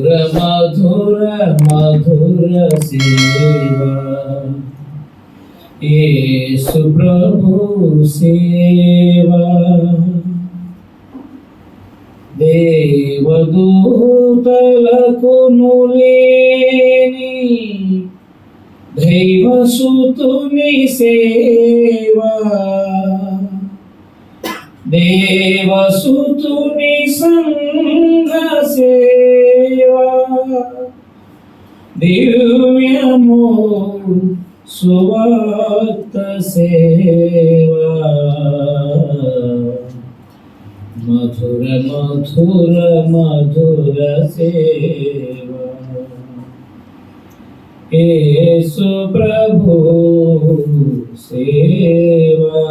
మధుర మధుర మధుర సేవా యేసు ప్రభు సేవా దేవదూతలకు లేని దైవసుతుని సేవా. దేవసుతుని సంఘ సేవ. దివ్యము సువార్త సేవా మధుర మధుర మధుర సేవా ఏసు ప్రభు సేవా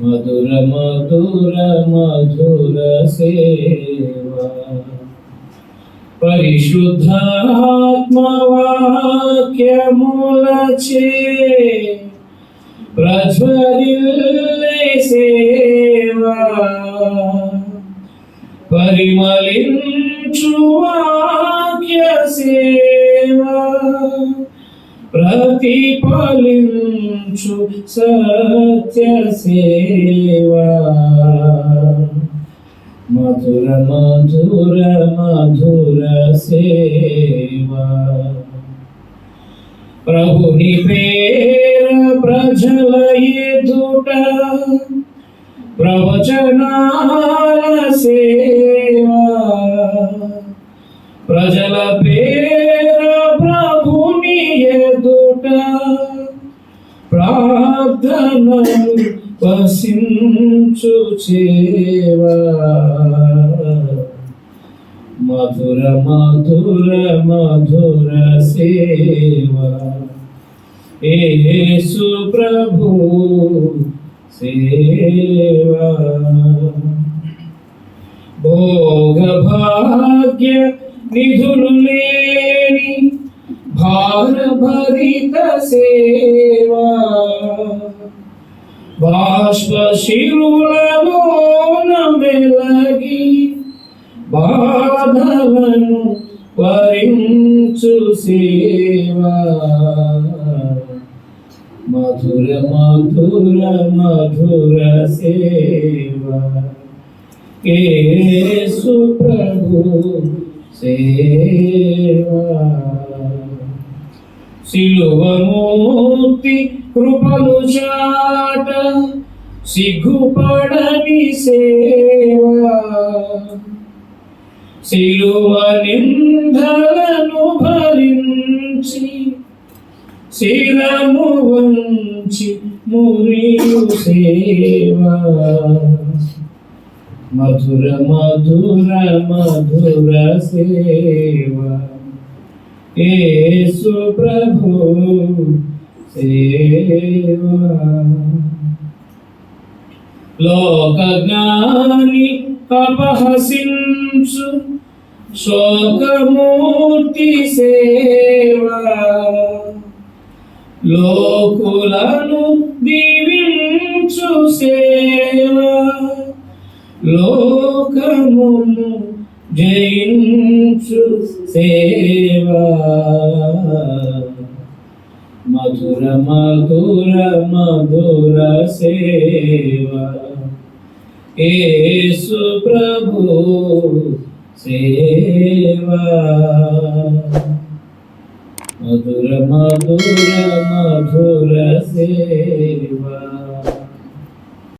మధుర మధుర మధుర సేవా పరిశుద్ధాత్మవాక్యములచే ప్రజ్వరిల్లే సేవా. పరిమళించు వాక్య సేవా ప్రతిఫలించు సత్య సేవా మధుర మధుర మధుర సేవా. ప్రభుని పేర ప్రజల ఎదుట ప్రవచనాల సేవా. ప్రజల పేర ప్రభుని ఎదుట ప్రార్థనలు వసించు చేవా. మధుర మధుర మధుర సేవా. యేసు ప్రభు సేవా. భోగ భాగ్య నిధులు లేని భారభరిత సేవా. బాష్ప శిరులలో మెలగి బాధలను వరించు సేవా. మధుర మధుర మధుర సేవా. యేసు ప్రభు సేవా. సిలువమూర్తి కృపలు చాట సిగ్గుపడని సేవ. సిలువ నిందలను భరించి శిరము వంచి మురియు సేవ. మధుర మధుర మధుర సేవా. యేసు ప్రభు సేవా. లోక జ్ఞాని అపహసించు శోకమూర్తి సేవా. లోకులను దీవించు సేవా. లోకమును జయించు సేవా. మధుర మధుర మధుర సేవా. ఏసు ప్రభు సేవా. మధుర మధుర మధుర సేవా.